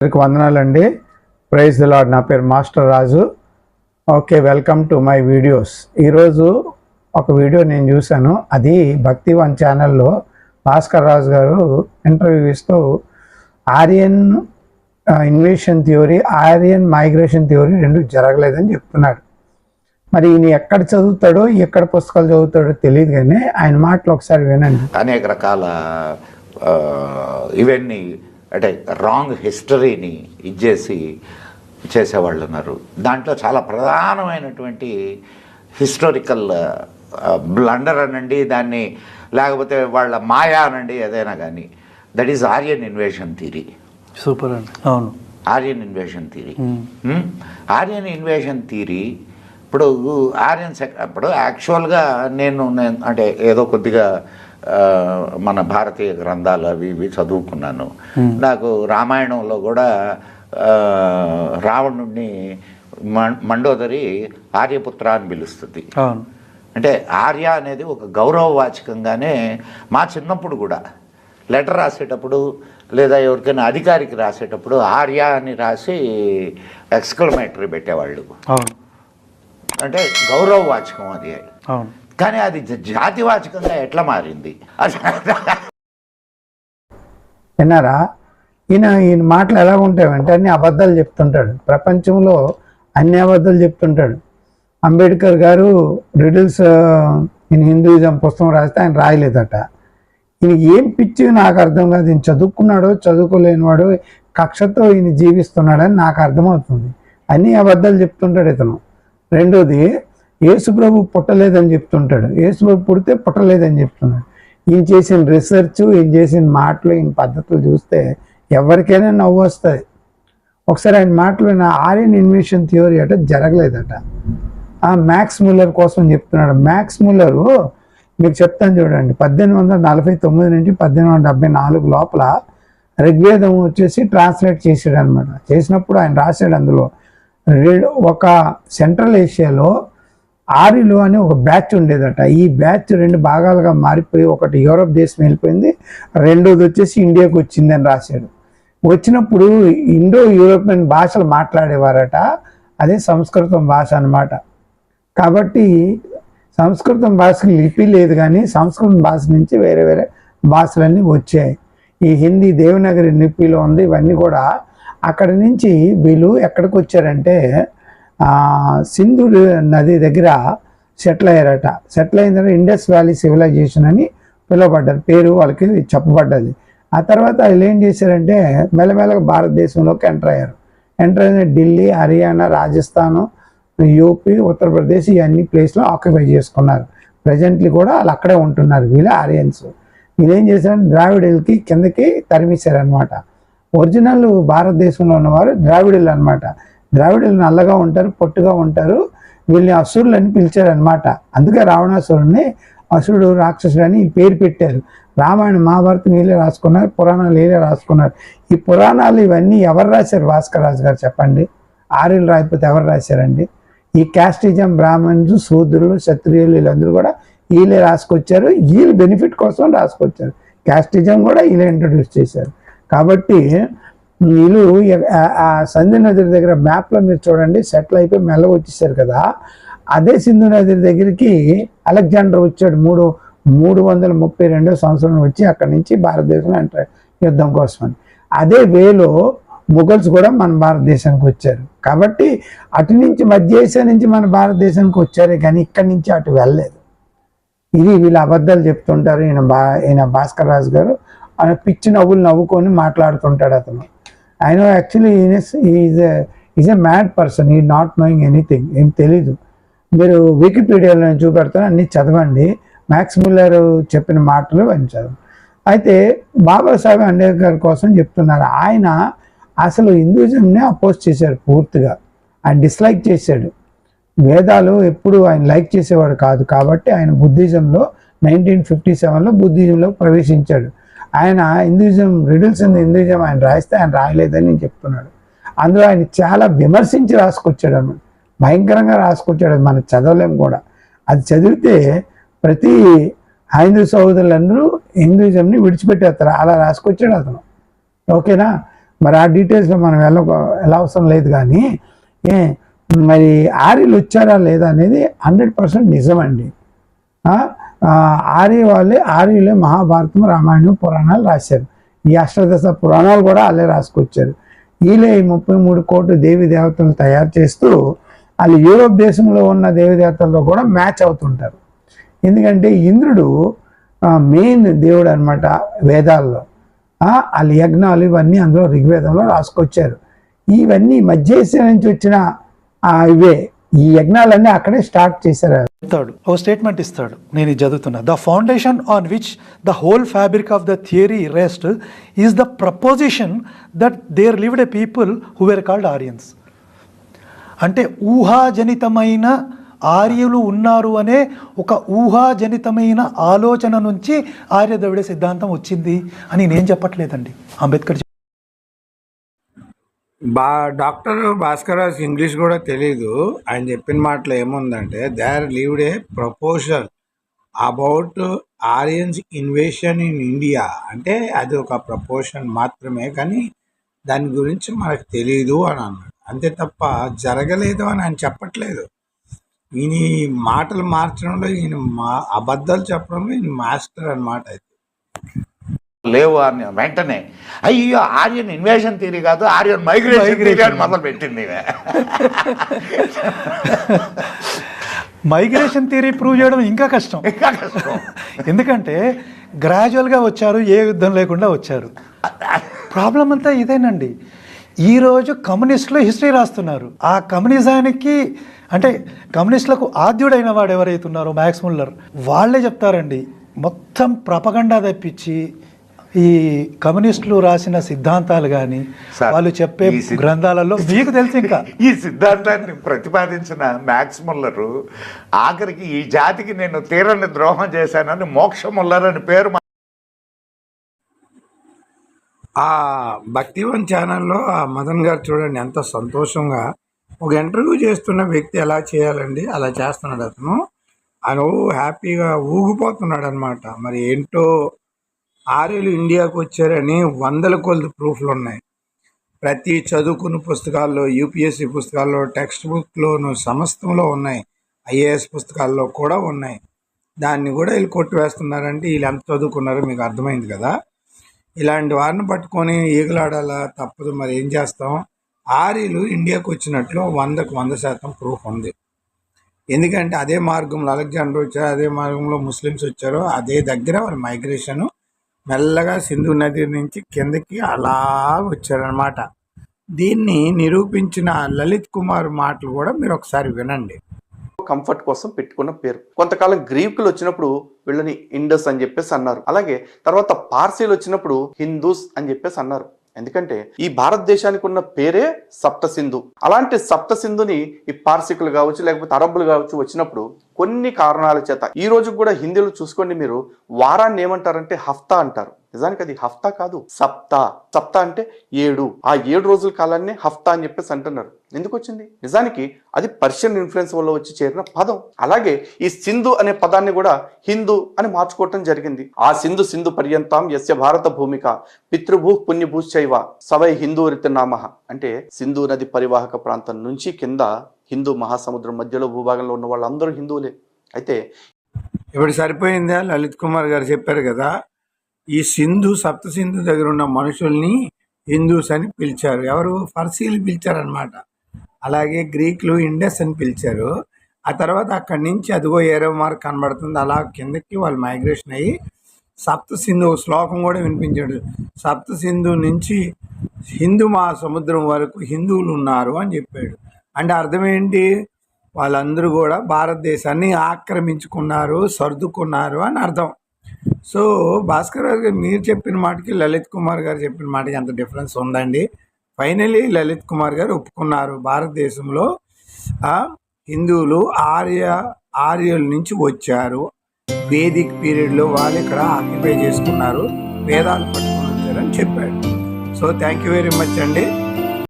అందరికి వందనాలండి. Praise lord నా పేరు master Raju. Okay welcome to my videos ఈరోజు ఒక వీడియో నేను చూశాను. అది భక్తి వన్ ఛానల్లో భాస్కర్ రాజు గారు ఇంటర్వ్యూ ఇస్తూ Aryan invasion theory Aryan migration theory రెండు జరగలేదని చెప్తున్నాడు. మరి ఈయన ఎక్కడ చదువుతాడో ఎక్కడ పుస్తకాలు చదువుతాడో తెలియదు కానీ ఆయన మాటలు ఒకసారి వినండి. అనేక రకాల ఇవన్నీ అంటే రాంగ్ హిస్టరీని ఇచ్చేసి చేసేవాళ్ళు ఉన్నారు దాంట్లో చాలా ప్రధానమైనటువంటి హిస్టారికల్ బ్లండర్ అనండి దాన్ని లేకపోతే వాళ్ళ మాయా అనండి ఏదైనా కానీ that is Aryan invasion theory super అండి. అవును. Aryan invasion theory Aryan invasion theory ఇప్పుడు ఆర్యన్ సెక్ ఇప్పుడు యాక్చువల్గా నేను అంటే ఏదో కొద్దిగా మన భారతీయ గ్రంథాలు అవి ఇవి చదువుకున్నాను. నాకు రామాయణంలో కూడా రావణుడిని మండోదరి ఆర్యపుత్ర అని పిలుస్తుంది. అంటే ఆర్య అనేది ఒక గౌరవవాచకంగానే మా చిన్నప్పుడు కూడా లెటర్ రాసేటప్పుడు లేదా ఎవరికైనా అధికారికి రాసేటప్పుడు ఆర్య అని రాసి ఎక్స్క్లమేటరీ పెట్టేవాళ్ళు. అంటే గౌరవవాచకం అది. కానీ అది జాతివాచకంగా ఎట్లా మారింది? విన్నారా? ఈయన ఈయన మాటలు ఎలా ఉంటాయంటే అన్ని అబద్ధాలు చెప్తుంటాడు. ప్రపంచంలో అన్ని అబద్ధాలు చెప్తుంటాడు. అంబేద్కర్ గారు రిడిల్స్ ఈయన హిందూయిజం పుస్తకం రాస్తే ఆయన రాయలేదట. ఈయనకి ఏం పిచ్చి నాకు అర్థం కాదు. ఈయన చదువుకున్నాడో చదువుకోలేనివాడు కక్షతో ఈయన జీవిస్తున్నాడని నాకు అర్థమవుతుంది. అన్ని అబద్ధాలు చెప్తుంటాడు ఇతను. రెండోది యేసుప్రభు పుట్టలేదని చెప్తుంటాడు. యేసుప్రభు పుడితే పుట్టలేదని చెప్తున్నాడు. ఈయన చేసిన రీసెర్చ్ ఈయన చేసిన మాటలు ఈయన పద్ధతులు చూస్తే ఎవరికైనా నవ్వు వస్తుంది. ఒకసారి ఆయన మాటలు నా ఆర్యన్ ఇన్వేషన్ థియోరీ అట జరగలేదట. ఆ మ్యాక్స్ ముల్లర్ కోసం చెప్తున్నాడు. మ్యాక్స్ ముల్లరు మీకు చెప్తాను చూడండి పద్దెనిమిది వందల నలభై తొమ్మిది నుంచి పద్దెనిమిది వందల డెబ్బై నాలుగు లోపల ఋగ్వేదం వచ్చేసి ట్రాన్స్లేట్ చేసాడు అనమాట చేసినప్పుడు ఆయన రాశాడు అందులో. ఒక సెంట్రల్ ఏషియాలో ఆరిలో అని ఒక బ్యాచ్ ఉండేదట. ఈ బ్యాచ్ రెండు భాగాలుగా మారిపోయి ఒకటి యూరోప్ దేశం వెళ్ళిపోయింది రెండోది వచ్చేసి ఇండియాకి వచ్చిందని రాశాడు. వచ్చినప్పుడు ఇండో యూరోపియన్ భాషలు మాట్లాడేవారట అదే సంస్కృతం భాష అన్నమాట. కాబట్టి సంస్కృతం భాషకి లిపి లేదు కానీ సంస్కృతం భాష నుంచి వేరే వేరే భాషలన్నీ వచ్చాయి. ఈ హిందీ దేవనగరి లిపిలో ఉంది ఇవన్నీ కూడా. అక్కడి నుంచి వీళ్ళు ఎక్కడికి వచ్చారంటే సింధు నది దగ్గర సెటిల్ అయ్యారట. సెటిల్ అయిన తర్వాత ఇండస్ వ్యాలీ సివిలైజేషన్ అని పిలువబడ్డారు పేరు వాళ్ళకి చెప్పబడ్డది. ఆ తర్వాత వీళ్ళు ఏం చేశారంటే మెల్లమెల్లగా భారతదేశంలోకి ఎంటర్ అయ్యారు. ఎంటర్ అయిన ఢిల్లీ హర్యానా రాజస్థాను యూపీ ఉత్తరప్రదేశ్ ఇవన్నీ ప్లేస్లో ఆక్యుపై చేసుకున్నారు. ప్రజెంట్లీ కూడా వాళ్ళు అక్కడే ఉంటున్నారు. వీళ్ళు ఆరియన్స్. వీళ్ళు ఏం చేశారంటే ద్రావిడులకి కిందకి తరిమేశారనమాట ఒరిజినల్ భారతదేశంలో ఉన్నవారు ద్రావిడులు అనమాట ద్రావిడులు నల్లగా ఉంటారు పొట్టుగా ఉంటారు. వీళ్ళని అసురులు అని పిలిచారనమాట అందుకే రావణాసురుడిని అసురుడు రాక్షసుడు అని పేరు పెట్టారు. రామాయణ మహాభారతం వీళ్ళే రాసుకున్నారు పురాణాలు వీళ్ళే రాసుకున్నారు. ఈ పురాణాలు ఇవన్నీ ఎవరు రాశారు? భాస్కరరాజు గారు చెప్పండి. ఆర్యులు రాయకపోతే ఎవరు రాశారండి? ఈ క్యాస్టిజం బ్రాహ్మణ్స్ శూద్రులు క్షత్రియులు వీళ్ళందరూ కూడా వీళ్ళే రాసుకొచ్చారు. వీళ్ళు బెనిఫిట్ కోసం రాసుకొచ్చారు. క్యాస్టిజం కూడా వీళ్ళే ఇంట్రడ్యూస్ చేశారు. కాబట్టి వీళ్ళు ఆ- సంధి నది దగ్గర మ్యాప్లో మీరు చూడండి సెటిల్ అయిపోయి మెల్లగా వచ్చేసారు కదా. అదే సింధు నది దగ్గరికి అలెగ్జాండర్ వచ్చాడు. మూడు మూడు వందల ముప్పై రెండో సంవత్సరం వచ్చి అక్కడి నుంచి భారతదేశంలో ఎంటర్ యుద్ధం కోసమని. అదే వేలో ముఘల్స్ కూడా మన భారతదేశానికి వచ్చారు. కాబట్టి అటు నుంచి మధ్య ఏషియా నుంచి మన భారతదేశానికి వచ్చారే కానీ ఇక్కడి నుంచి అటు వెళ్ళలేదు. ఇది వీళ్ళు అబద్ధాలు చెప్తుంటారు. ఈయన బా ఈయన భాస్కర్ రాజు గారు. ఆయన పిచ్చి నవ్వులు నవ్వుకొని మాట్లాడుతుంటాడు అతను. ఆయన actually is is a mad person ఈ నాట్ నోయింగ్ ఎనీథింగ్ ఏం తెలీదు. మీరు వికీపీడియాలో నేను చూపెడతాను అన్నీ చదవండి. మ్యాక్స్ మిల్లర్ చెప్పిన మాటలు అని అయితే బాబాసాహెబ్ అంబేద్కర్ కోసం చెప్తున్నారు. ఆయన అసలు హిందూయిజంని అపోజ్ చేశారు పూర్తిగా. ఆయన డిస్లైక్ చేశాడు. వేదాలు ఎప్పుడు ఆయన లైక్ చేసేవాడు కాదు. కాబట్టి ఆయన బుద్ధిజంలో నైన్టీన్ ఫిఫ్టీ సెవెన్లో బుద్ధిజంలో ప్రవేశించాడు. ఆయన హిందూయిజం రిడిల్స్ ఉంది హిందూయిజం ఆయన రాయిస్తే ఆయన రాయలేదని నేను చెప్తున్నాడు. అందులో ఆయన చాలా విమర్శించి రాసుకొచ్చాడు అన్నమాట. భయంకరంగా రాసుకొచ్చాడు అది మనం చదవలేం కూడా. అది చదివితే ప్రతి హైందూ సహోదరులందరూ హిందూయిజంని విడిచిపెట్టేస్తారు. అలా రాసుకొచ్చాడు అతను. ఓకేనా? మరి ఆ డీటెయిల్స్లో మనం వెళ్ళ ఎలా అవసరం లేదు కానీ ఏ మరి ఆర్యలు వచ్చారా లేదా అనేది హండ్రెడ్ పర్సెంట్ నిజమండి. ఆర్య వాళ్ళే ఆర్యులే మహాభారతం రామాయణం పురాణాలు రాశారు. ఈ అష్టదశ పురాణాలు కూడా వాళ్ళే రాసుకొచ్చారు. వీళ్ళే ఈ ముప్పై మూడు కోట్లు దేవి దేవతలు తయారు చేస్తూ వాళ్ళు యూరోప్ దేశంలో ఉన్న దేవదేవతలతో కూడా మ్యాచ్ అవుతుంటారు. ఎందుకంటే ఇంద్రుడు మెయిన్ దేవుడు అనమాట వేదాల్లో. వాళ్ళ యజ్ఞాలు ఇవన్నీ అందులో ఋగ్వేదంలో రాసుకొచ్చారు. ఇవన్నీ మధ్య ఏషియా నుంచి వచ్చిన ఇవే. ఈ యజ్ఞాలన్నీ అక్కడే స్టార్ట్ చేశారు. చెప్తాడు. ఓ స్టేట్మెంట్ ఇస్తాడు. నేను ఇది చదువుతున్నా. The foundation on which the whole fabric of the theory rest is the proposition that there lived a people who were called Aryans అంటే ఊహాజనితమైన ఆర్యులు ఉన్నారు అనే ఒక ఊహాజనితమైన ఆలోచన నుంచి ఆర్యద్రవిడ సిద్ధాంతం వచ్చింది అని నేను చెప్పట్లేదండి. అంబేద్కర్ బా డాక్టర్ భాస్కర్ ఇంగ్లీష్ కూడా తెలీదు. ఆయన చెప్పిన మాటలో ఏముందంటే they are lived a proposal about Aryans invasion in India అంటే అది ఒక ప్రపోషన్ మాత్రమే కానీ దాని గురించి మనకు తెలియదు అని అన్నాడు. అంతే తప్ప జరగలేదు అని ఆయన చెప్పట్లేదు. ఈయన ఈ మాటలు మార్చడంలో ఈయన మా అబద్ధాలు చెప్పడంలో ఈయన మాస్టర్ అన్నమాట అయితే. లేవు అని వెంటనే అయ్యో ఆర్యన్ ఇన్వేషన్ థియరీ కాదు ఆర్యన్ మైగ్రేషన్ థియరీ అని మొదలు పెట్టింది. మైగ్రేషన్ థియరీ ప్రూవ్ చేయడం ఇంకా కష్టం. ఇంకా కష్టం. ఎందుకంటే గ్రాడ్యువల్గా వచ్చారు ఏ యుద్ధం లేకుండా వచ్చారు. ప్రాబ్లం అంతా ఇదేనండి. ఈరోజు కమ్యూనిస్టులు హిస్టరీ రాస్తున్నారు. ఆ కమ్యూనిజానికి అంటే కమ్యూనిస్టులకు ఆద్యుడైన వాడు ఎవరైతే ఉన్నారో మ్యాక్స్ ముల్లర్ వాళ్ళే చెప్తారండి మొత్తం ప్రపగండా తప్పించి ఈ కమ్యూనిస్టులు రాసిన సిద్ధాంతాలు కానీ వాళ్ళు చెప్పే గ్రంథాలలో మీకు తెలుసు ఇంకా. ఈ సిద్ధాంతాన్ని ప్రతిపాదించిన మ్యాక్స్ ముల్లరు ఆఖరికి ఈ జాతికి నేను తీరని ద్రోహం చేశానని మోక్ష ముల్లర్ అని పేరు ఆ భక్తివన్ ఛానల్లో ఆ మదన్ గారు చూడండి ఎంత సంతోషంగా ఒక ఇంటర్వ్యూ చేస్తున్న వ్యక్తి ఎలా చేయాలండి అలా చేస్తున్నాడు అతను. ఆయన హ్యాపీగా ఊగిపోతున్నాడు అనమాట మరి ఏంటో ఆర్యలు ఇండియాకు వచ్చారని వందల కొలది ప్రూఫ్లు ఉన్నాయి. ప్రతి చదువుకున్న పుస్తకాల్లో యూపీఎస్సీ పుస్తకాల్లో టెక్స్ట్ బుక్లోను సమస్తంలో ఉన్నాయి. ఐఏఎస్ పుస్తకాల్లో కూడా ఉన్నాయి. దాన్ని కూడా వీళ్ళు కొట్టివేస్తున్నారంటే వీళ్ళు ఎంత చదువుకున్నారో మీకు అర్థమైంది కదా? ఇలాంటి వారిని పట్టుకొని ఈగలాడాలా? తప్పదు. మరి ఏం చేస్తాం? ఆర్యలు ఇండియాకు వచ్చినట్లు వందకు వంద శాతం ప్రూఫ్ ఉంది. ఎందుకంటే అదే మార్గంలో అలెగ్జాండర్ వచ్చారు అదే మార్గంలో ముస్లిమ్స్ వచ్చారో అదే దగ్గర వాళ్ళ మైగ్రేషను మెల్లగా సింధు నది నుంచి కిందకి అలా వచ్చారనమాట దీన్ని నిరూపించిన లలిత్ కుమార్ మాటలు కూడా మీరు ఒకసారి వినండి. కంఫర్ట్ కోసం పెట్టుకున్న పేరు. కొంతకాలం గ్రీకులు వచ్చినప్పుడు వీళ్ళని ఇండస్ అని చెప్పేసి అన్నారు. అలాగే తర్వాత పార్సీలు వచ్చినప్పుడు హిందూస్ అని చెప్పేసి అన్నారు. ఎందుకంటే ఈ భారతదేశానికి ఉన్న పేరే సప్త సింధు అలాంటి సప్త సింధుని ఈ పార్సికులు కావచ్చు లేకపోతే అరబ్బులు కావచ్చు వచ్చినప్పుడు కొన్ని కారణాల చేత ఈ రోజు కూడా హిందీలో చూసుకోండి మీరు వారాన్ని ఏమంటారంటే హఫ్తా అంటారు. నిజానికి అది హఫ్తా కాదు సప్తా. సప్తా అంటే ఏడు. ఆ ఏడు రోజుల కాలాన్ని హఫ్తా అని చెప్పేసి అంటున్నారు. ఎందుకు వచ్చింది? నిజానికి అది పర్షియన్ ఇన్ఫ్లుయెన్స్ వల్ల వచ్చి చేరిన పదం. అలాగే ఈ సింధు అనే పదాన్ని కూడా హిందూ అని మార్చుకోవటం జరిగింది. ఆ సింధు సింధు పర్యంతం యస్య భారత భూమిక పితృభూ పుణ్యభూశ్చైవ సవై హిందూ రితనామ. అంటే సింధు నది పరివాహక ప్రాంతం నుంచి కింద హిందూ మహాసముద్రం మధ్యలో భూభాగంలో ఉన్న వాళ్ళందరూ హిందువులే. అయితే ఇప్పుడు సరిపోయిందా? లలిత్ కుమార్ గారు చెప్పారు కదా ఈ సింధు సప్త సింధు దగ్గర ఉన్న మనుషుల్ని హిందూస్ అని పిలిచారు. ఎవరు? ఫర్సీలు పిలిచారనమాట అలాగే గ్రీకులు ఇండస్ అని పిలిచారు. ఆ తర్వాత అక్కడి నుంచి అదిగో ఏరో మార్క్ కనబడుతుంది. అలా కిందకి వాళ్ళు మైగ్రేషన్ అయ్యి సప్త సింధు శ్లోకం కూడా వినిపించాడు. సప్త సింధు నుంచి హిందూ మహాసముద్రం వరకు హిందువులు ఉన్నారు అని చెప్పాడు. అంటే అర్థం ఏంటి? వాళ్ళందరూ కూడా భారతదేశాన్ని ఆక్రమించుకున్నారు సర్దుకున్నారు అని అర్థం. సో భాస్కర్ రావు గారు మీరు చెప్పిన మాటకి లలిత్ కుమార్ గారు చెప్పిన మాటకి అంత డిఫరెన్స్ ఉందండి. ఫైనలీ లలిత్ కుమార్ గారు ఒప్పుకున్నారు. భారతదేశంలో హిందువులు ఆర్య ఆర్యుల నుంచి వచ్చారు. వేదిక్ పీరియడ్లో వాళ్ళు ఇక్కడ ఆక్యుపై చేసుకున్నారు. వేదాలు పట్టుకుని వచ్చారని చెప్పాడు. So thank you very much అండి.